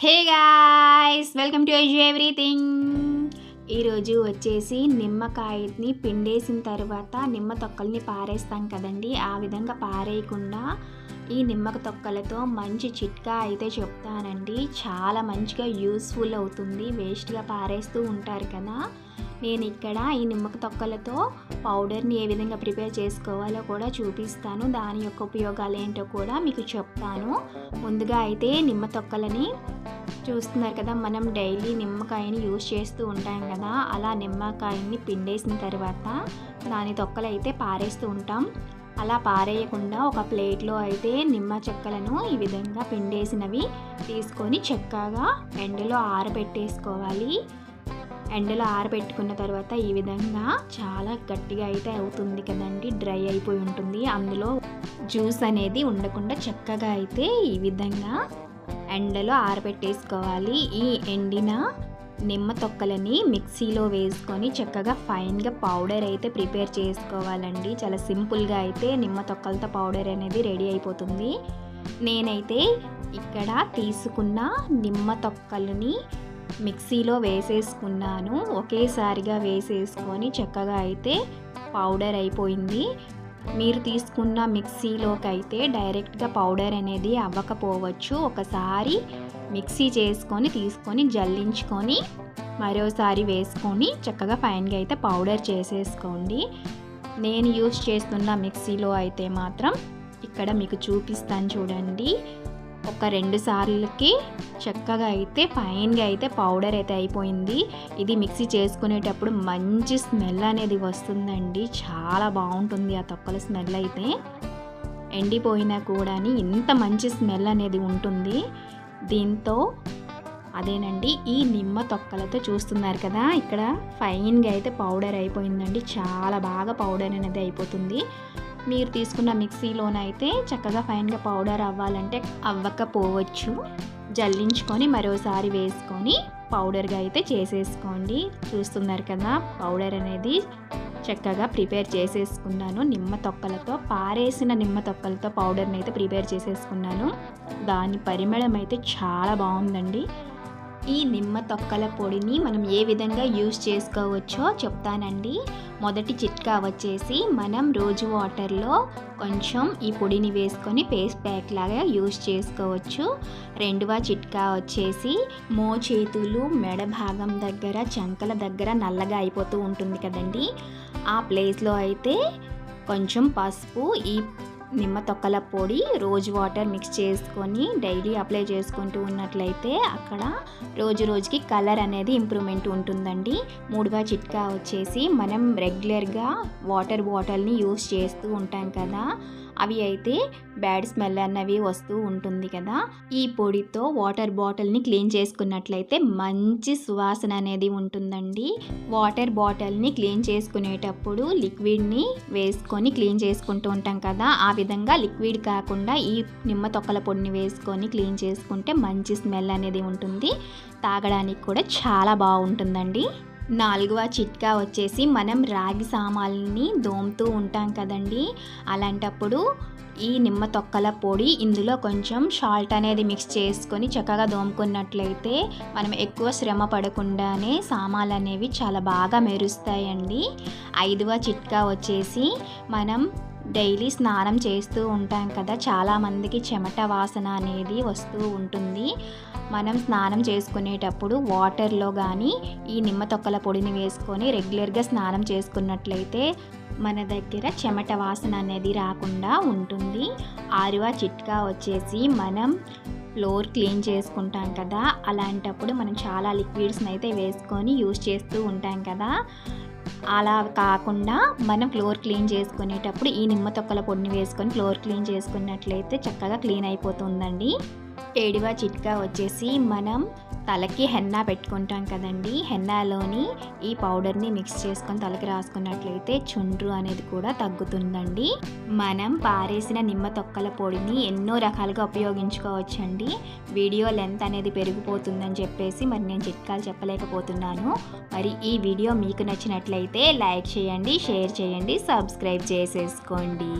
Hey guys welcome to everything. ఈరోజు వచ్చేసి నిమ్మకాయని పిండేసిన తర్వాత నిమ్మ తొక్కల్ని పారేస్తాం కదండి. ఆ విధంగా పారేయకుండా ఈ నిమ్మక తొక్కలతో మంచి చిట్కా అయితే చెప్తానండి. చాలా మంచిగా యూస్ఫుల్ అవుతుంది. వేస్ట్గా పారేస్తూ ఉంటారు కదా. నేను ఇక్కడ ఈ నిమ్మక తొక్కలతో పౌడర్ని ఏ విధంగా ప్రిపేర్ చేసుకోవాలో కూడా చూపిస్తాను. దాని యొక్క ఉపయోగాలు ఏంటో కూడా మీకు చెప్తాను. ముందుగా అయితే నిమ్మ తొక్కలని చూస్తున్నారు కదా మనం డైలీ నిమ్మకాయని యూజ్ చేస్తూ ఉంటాం కదా అలా నిమ్మకాయని పిండేసిన తర్వాత దాని తొక్కలు అయితే పారేస్తూ ఉంటాం. అలా పారేయకుండా ఒక ప్లేట్లో అయితే నిమ్మ చెక్కలను ఈ విధంగా పిండేసినవి తీసుకొని చక్కగా ఎండలో ఆరబెట్టేసుకోవాలి. ఎండలో ఆరబెట్టుకున్న తర్వాత ఈ విధంగా చాలా గట్టిగా అయితే అవుతుంది కదండి డ్రై అయిపోయి ఉంటుంది. అందులో జ్యూస్ అనేది ఉండకుండా చక్కగా అయితే ఈ విధంగా ఎండలో ఆరబెట్టేసుకోవాలి. ఈ ఎండిన నిమ్మ తొక్కలని మిక్సీలో వేసుకొని చక్కగా ఫైన్గా పౌడర్ అయితే ప్రిపేర్ చేసుకోవాలండి. చాలా సింపుల్గా అయితే నిమ్మ తొక్కలతో పౌడర్ అనేది రెడీ అయిపోతుంది. నేనైతే ఇక్కడ తీసుకున్న నిమ్మ తొక్కలని మిక్సీలో వేసేసుకున్నాను. ఒకేసారిగా వేసేసుకొని చక్కగా అయితే పౌడర్ అయిపోయింది. మీరు తీసుకున్న మిక్సీలోకి అయితే డైరెక్ట్గా పౌడర్ అనేది అవ్వకపోవచ్చు. ఒకసారి మిక్సీ చేసుకొని తీసుకొని జల్లించుకొని మరోసారి వేసుకొని చక్కగా ఫైన్గా అయితే పౌడర్ చేసేసుకోండి. నేను యూస్ చేస్తున్న మిక్సీలో అయితే మాత్రం ఇక్కడ మీకు చూపిస్తాను చూడండి. ఒక రెండు సార్లకి చక్కగా అయితే ఫైన్గా అయితే పౌడర్ అయితే అయిపోయింది. ఇది మిక్సీ చేసుకునేటప్పుడు మంచి స్మెల్ అనేది వస్తుందండి. చాలా బాగుంటుంది ఆ తొక్కల స్మెల్ అయితే. ఎండిపోయినా కూడా ఇంత మంచి స్మెల్ అనేది ఉంటుంది. దీంతో అదేనండి ఈ నిమ్మ తొక్కలతో చూస్తున్నారు కదా ఇక్కడ ఫైన్గా అయితే పౌడర్ అయిపోయిందండి. చాలా బాగా పౌడర్ అనేది అయిపోతుంది. మీరు తీసుకున్న మిక్సీలోనైతే చక్కగా ఫైన్గా పౌడర్ అవ్వాలంటే అవ్వకపోవచ్చు. జల్లించుకొని మరోసారి వేసుకొని పౌడర్గా అయితే చేసేసుకోండి. చూస్తున్నారు కదా పౌడర్ అనేది చక్కగా ప్రిపేర్ చేసేసుకున్నాను. నిమ్మ తొక్కలతో పారేసిన నిమ్మ తొక్కలతో పౌడర్ని అయితే ప్రిపేర్ చేసేసుకున్నాను. దాని పరిమళం అయితే చాలా బాగుందండి. ఈ నిమ్మ తొక్కల పొడిని మనం ఏ విధంగా యూస్ చేసుకోవచ్చో చెప్తానండి. మొదటి చిట్కా వచ్చేసి మనం రోజు వాటర్లో కొంచెం ఈ పొడిని వేసుకొని పేస్ ప్యాక్ లాగా యూస్ చేసుకోవచ్చు. రెండవ చిట్కా వచ్చేసి మో చేతులు మెడ భాగం దగ్గర చంకల దగ్గర నల్లగా అయిపోతూ ఉంటుంది కదండి. ఆ ప్లేస్లో అయితే కొంచెం పసుపు ఈ నిమ్మ తొక్కల పొడి రోజు వాటర్ మిక్స్ చేసుకొని డైలీ అప్లై చేసుకుంటూ ఉన్నట్లయితే అక్కడ రోజు రోజుకి కలర్ అనేది ఇంప్రూవ్మెంట్ ఉంటుందండి. మూడుగా చిట్కా వచ్చేసి మనం రెగ్యులర్గా వాటర్ బాటిల్ని యూస్ చేస్తూ ఉంటాం కదా. అవి అయితే బ్యాడ్ స్మెల్ అన్నవి వస్తూ ఉంటుంది కదా. ఈ పొడితో వాటర్ బాటిల్ని క్లీన్ చేసుకున్నట్లయితే మంచి సువాసన అనేది ఉంటుందండి. వాటర్ బాటిల్ని క్లీన్ చేసుకునేటప్పుడు లిక్విడ్ని వేసుకొని క్లీన్ చేసుకుంటూ ఉంటాం కదా. ఆ విధంగా లిక్విడ్ కాకుండా ఈ నిమ్మ తొక్కల పొడిని వేసుకొని క్లీన్ చేసుకుంటే మంచి స్మెల్ అనేది ఉంటుంది. తాగడానికి కూడా చాలా బాగుంటుందండి. నాలుగవ చిట్కా వచ్చేసి మనం రాగి సామాన్ని దోముతూ ఉంటాం కదండి. అలాంటప్పుడు ఈ నిమ్మ తొక్కల పొడి ఇందులో కొంచెం సాల్ట్ అనేది మిక్స్ చేసుకొని చక్కగా దోముకున్నట్లయితే మనం ఎక్కువ శ్రమ పడకుండానే సామాన్లు అనేవి చాలా బాగా మెరుస్తాయండి. ఐదవ చిట్కా వచ్చేసి మనం డైలీ స్నానం చేస్తూ ఉంటాం కదా చాలామందికి చెమట వాసన అనేది వస్తూ ఉంటుంది. మనం స్నానం చేసుకునేటప్పుడు వాటర్లో కానీ ఈ నిమ్మ తొక్కల పొడిని వేసుకొని రెగ్యులర్గా స్నానం చేసుకున్నట్లయితే మన దగ్గర చెమట వాసన అనేది రాకుండా ఉంటుంది. ఆరువ చిట్కా వచ్చేసి మనం ఫ్లోర్ క్లీన్ చేసుకుంటాం కదా అలాంటప్పుడు మనం చాలా లిక్విడ్స్ని అయితే వేసుకొని యూస్ చేస్తూ ఉంటాం కదా. అలా కాకుండా మనం ఫ్లోర్ క్లీన్ చేసుకునేటప్పుడు ఈ నిమ్మ తొక్కల పొడిని వేసుకొని ఫ్లోర్ క్లీన్ చేసుకున్నట్లయితే చక్కగా క్లీన్ అయిపోతుందండి. ఏడివా చిట్కా వచ్చేసి మనం తలకి హెన్నా పెట్టుకుంటాం కదండి. హెన్నాలోని ఈ పౌడర్ని మిక్స్ చేసుకొని తలకి రాసుకున్నట్లయితే చుండ్రు అనేది కూడా తగ్గుతుందండి. మనం పారేసిన నిమ్మ తొక్కల పొడిని ఎన్నో రకాలుగా ఉపయోగించుకోవచ్చండి. వీడియో లెంత్ అనేది పెరిగిపోతుందని చెప్పేసి మరి నేను చిట్కాలు చెప్పలేకపోతున్నాను. మరి ఈ వీడియో మీకు నచ్చినట్లయితే లైక్ చేయండి షేర్ చేయండి సబ్స్క్రైబ్ చేసేసుకోండి.